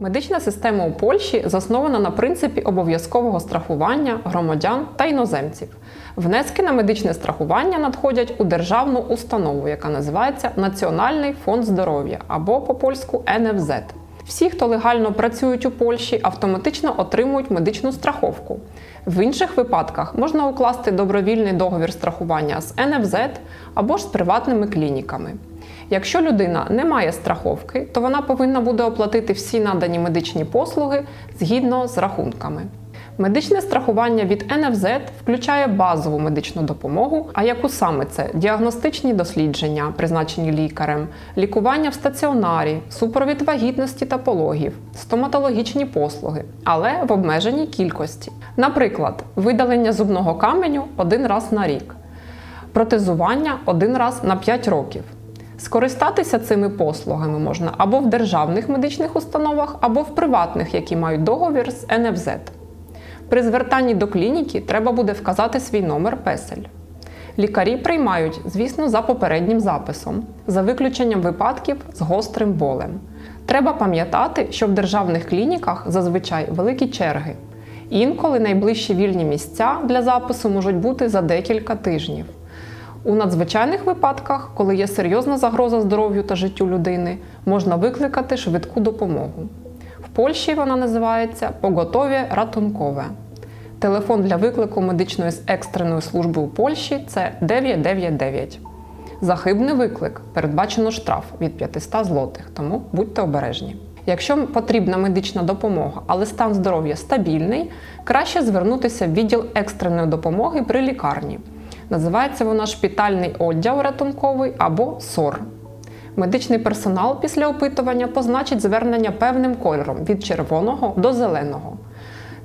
Медична система у Польщі заснована на принципі обов'язкового страхування громадян та іноземців. Внески на медичне страхування надходять у державну установу, яка називається Національний фонд здоров'я або по польську НФЗ. Всі, хто легально працюють у Польщі, автоматично отримують медичну страховку. В інших випадках можна укласти добровільний договір страхування з НФЗ або ж з приватними клініками. Якщо людина не має страховки, то вона повинна буде оплатити всі надані медичні послуги згідно з рахунками. Медичне страхування від НФЗ включає базову медичну допомогу, а яку саме це діагностичні дослідження, призначені лікарем, лікування в стаціонарі, супровід вагітності та пологів, стоматологічні послуги, але в обмеженій кількості. Наприклад, видалення зубного каменю один раз на рік, протезування один раз на 5 років. Скористатися цими послугами можна або в державних медичних установах, або в приватних, які мають договір з НФЗ. При звертанні до клініки треба буде вказати свій номер песель. Лікарі приймають, звісно, за попереднім записом, за виключенням випадків з гострим болем. Треба пам'ятати, що в державних клініках зазвичай великі черги. Інколи найближчі вільні місця для запису можуть бути за декілька тижнів. У надзвичайних випадках, коли є серйозна загроза здоров'ю та життю людини, можна викликати швидку допомогу. В Польщі вона називається поготові ратункове. Телефон для виклику медичної екстреної служби у Польщі це 999. За хибний виклик передбачено штраф від 500 злотих, тому будьте обережні. Якщо потрібна медична допомога, але стан здоров'я стабільний, краще звернутися в відділ екстреної допомоги при лікарні. Називається вона шпітальний одділ ратунковий або СОР. Медичний персонал після опитування позначить звернення певним кольором від червоного до зеленого.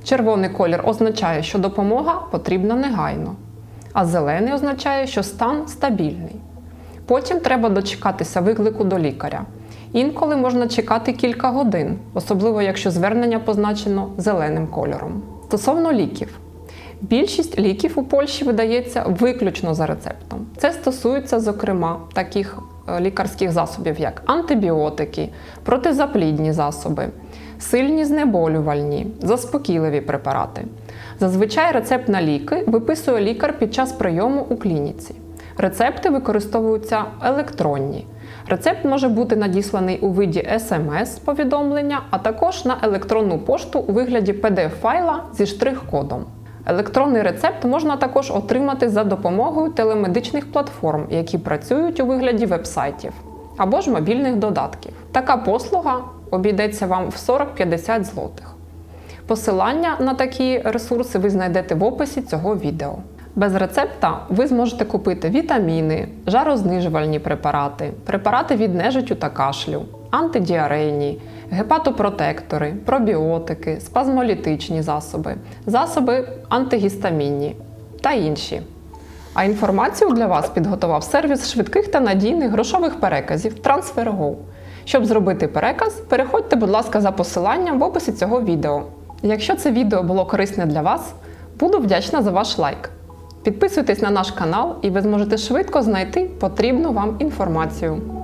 Червоний колір означає, що допомога потрібна негайно, а зелений означає, що стан стабільний. Потім треба дочекатися виклику до лікаря. Інколи можна чекати кілька годин, особливо якщо звернення позначено зеленим кольором. Стосовно ліків. Більшість ліків у Польщі видається виключно за рецептом. Це стосується, зокрема, таких е, лікарських засобів, як антибіотики, протизаплідні засоби, сильні знеболювальні, заспокійливі препарати. Зазвичай рецепт на ліки виписує лікар під час прийому у клініці. Рецепти використовуються електронні. Рецепт може бути надісланий у виді смс-повідомлення, а також на електронну пошту у вигляді PDF-файла зі штрих-кодом. Електронний рецепт можна також отримати за допомогою телемедичних платформ, які працюють у вигляді вебсайтів або ж мобільних додатків. Така послуга обійдеться вам в 40-50 злотих. Посилання на такі ресурси ви знайдете в описі цього відео. Без рецепта ви зможете купити вітаміни, жарознижувальні препарати, препарати від нежиттю та кашлю, антидіарейні, гепатопротектори, пробіотики, спазмолітичні засоби, засоби антигістамінні та інші. А інформацію для вас підготував сервіс швидких та надійних грошових переказів TransferGo. Щоб зробити переказ, переходьте, будь ласка, за посиланням в описі цього відео. Якщо це відео було корисне для вас, буду вдячна за ваш лайк. Підписуйтесь на наш канал і ви зможете швидко знайти потрібну вам інформацію.